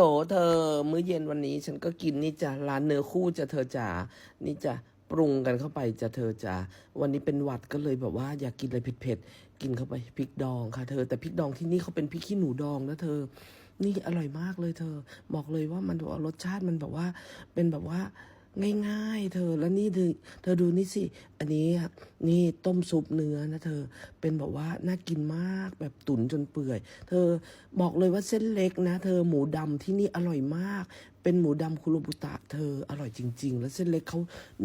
โถเธอมื้อเย็นวันนี้ฉันก็กินนี่จ้ะร้านเนื้อคู่จะเธอจ๋านี่จ้ะปรุงกันเข้าไปจะเธอจ๋าวันนี้เป็นหวัดก็เลยแบบว่าอยากกินอะไรเผ็ดๆกินเข้าไปพริกดองค่ะ เธอแต่พริกดองที่นี่เขาเป็นพริกขี้หนูดองนะเธอ นี่อร่อยมากเลยเธอ บอกเลยว่ามันแบบว่ารสชาติมันแบบว่าเป็นแบบว่า ง่ายๆ เธอแล้วนี่เธอเธอดูนี่สิ อันนี้อะนี่ต้มซุปเนื้อนะเธอเป็นแบบว่าน่ากินมากแบบตุ๋นจนเปื่อย เธอบอกเลยว่าเส้นเล็กนะ เธอหมูดำที่นี่อร่อยมาก เป็นหมูดำคุโรบุตะเธออร่อยจริง ๆ แล้วเส้นเล็กเขา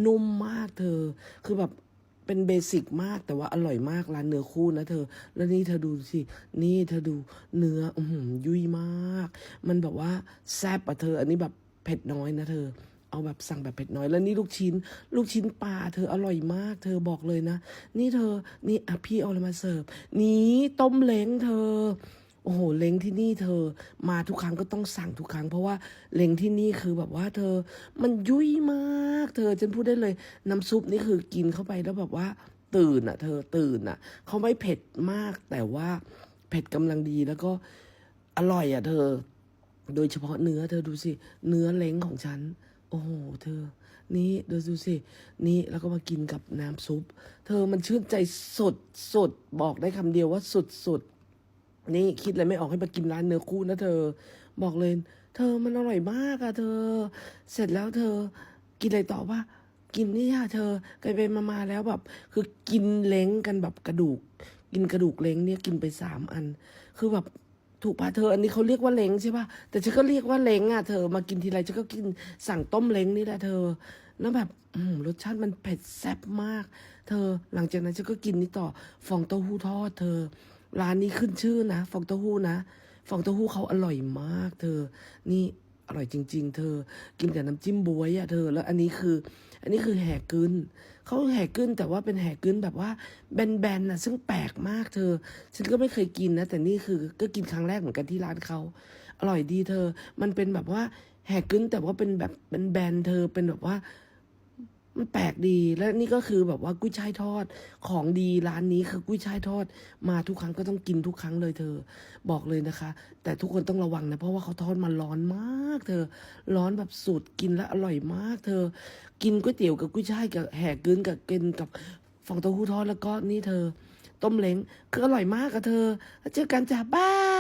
นุ่มมากเธอคือแบบเป็นเบสิกมากแต่ว่าอร่อยมากร้านเนื้อคู่นะเธอ แล้วนี่เธอดูสิ นี่เธอดูเนื้ออืยุ่ยมาก มันแบบว่าแซ่บอะเธอ อันนี้แบบเผ็ดน้อยนะเธอ เอาแบบสั่งแบบเผ็ดน้อยแล้วนี่ลูกชิ้น ลูกชิ้นปลาเธออร่อยมาก เธอบอกเลยนะ นี่เธอนี่อะพี่เอาอะไรมาเสิร์ฟนี่ต้มเล้งเธอโอ้โหเล้งที่นี่เธอมาทุกครั้งก็ต้องสั่งทุกครั้ง เพราะว่าเล้งที่นี่คือแบบว่าเธอ มันยุ่ยมาก เธอฉันพูดได้เลย น้ำซุปนี่คือกินเข้าไปแล้วแบบว่า ตื่นอะ เธอตื่นอะเขาไม่เผ็ดมาก แต่ว่าเผ็ดกำลังดีแล้วก็อร่อยอะ เธอ โดยเฉพาะเนื้อ เธอดูสิ เนื้อเล้งของฉัน โอ้โห เธอ นี่ดูดูสิ นี่แล้วก็มากินกับน้ำซุป เธอมันชื่นใจสดสดบอกได้คำเดียวว่าสดสดนี่คิดอะไรไม่ออกให้มากินร้านเนื้อคู่นะเธอ บอกเลย เธอมันอร่อยมากอะเธอ เสร็จแล้วเธอ กินอะไรต่อว่า กินนี่ค่ะเธอไปไปมามาแล้วแบบ คือกินเล้งกันแบบกระดูก กินกระดูกเล้งเนี่ยกินไปสามอัน คือแบบ ถูกป่ะเธออันนี้เขาเรียกว่าเล้งใช่ป่ะแต่ฉันก็เรียกว่าเล้งอะเธอมากินทีไรฉันก็กินสั่งต้มเล้งนี่แหละเธอ แล้วแบบรสชาติมันเผ็ดแซ่บมาก เธอหลังจากนั้นฉันก็กินนี่ต่อฟองเต้าหู้ทอดเธอ ร้านนี้ขึ้นชื่อนะ ฟองเต้าหู้นะ ฟองเต้าหู้เขาอร่อยมาก เธอนี่ อร่อยจริง ๆ เธอ กินกับน้ำจิ้มบวยอะเธอ แล้วอันนี้คือ อันนี้คือแห่กึนเขาแห่กึนแต่ว่าเป็นแห่กึนแบบว่าแบนๆนะซึ่งแปลกมากเธอ ฉันก็ไม่เคยกินนะ แต่นี่คือก็กินครั้งแรกเหมือนกันที่ร้านเขา อร่อยดีเธอ มันเป็นแบบว่าแห่กึนแต่ว่าเป็นแบบเป็นแบนๆเธอ เป็นแบบว่า มันแปลกดีและนี่ก็คือแบบว่ากุ้ยช่ายทอดของดีร้านนี้คือกุ้ยช่ายทอด มาทุกครั้งก็ต้องกินทุกครั้งเลยเธอ บอกเลยนะคะ แต่ทุกคนต้องระวังนะเพราะว่าเขาทอดมาร้อนมาก เธอ ร้อนแบบสุดกินแล้วอร่อยมาก เธอ กินก๋วยเตี๋ยวกับกุ้ยช่ายกับแห่กึนกับกินกับฟองเต้าหู้ทอดแล้วก็นี่เธอ ต้มเล้งคืออร่อยมากอะเธอแล้วเจอกันจ้าบ้า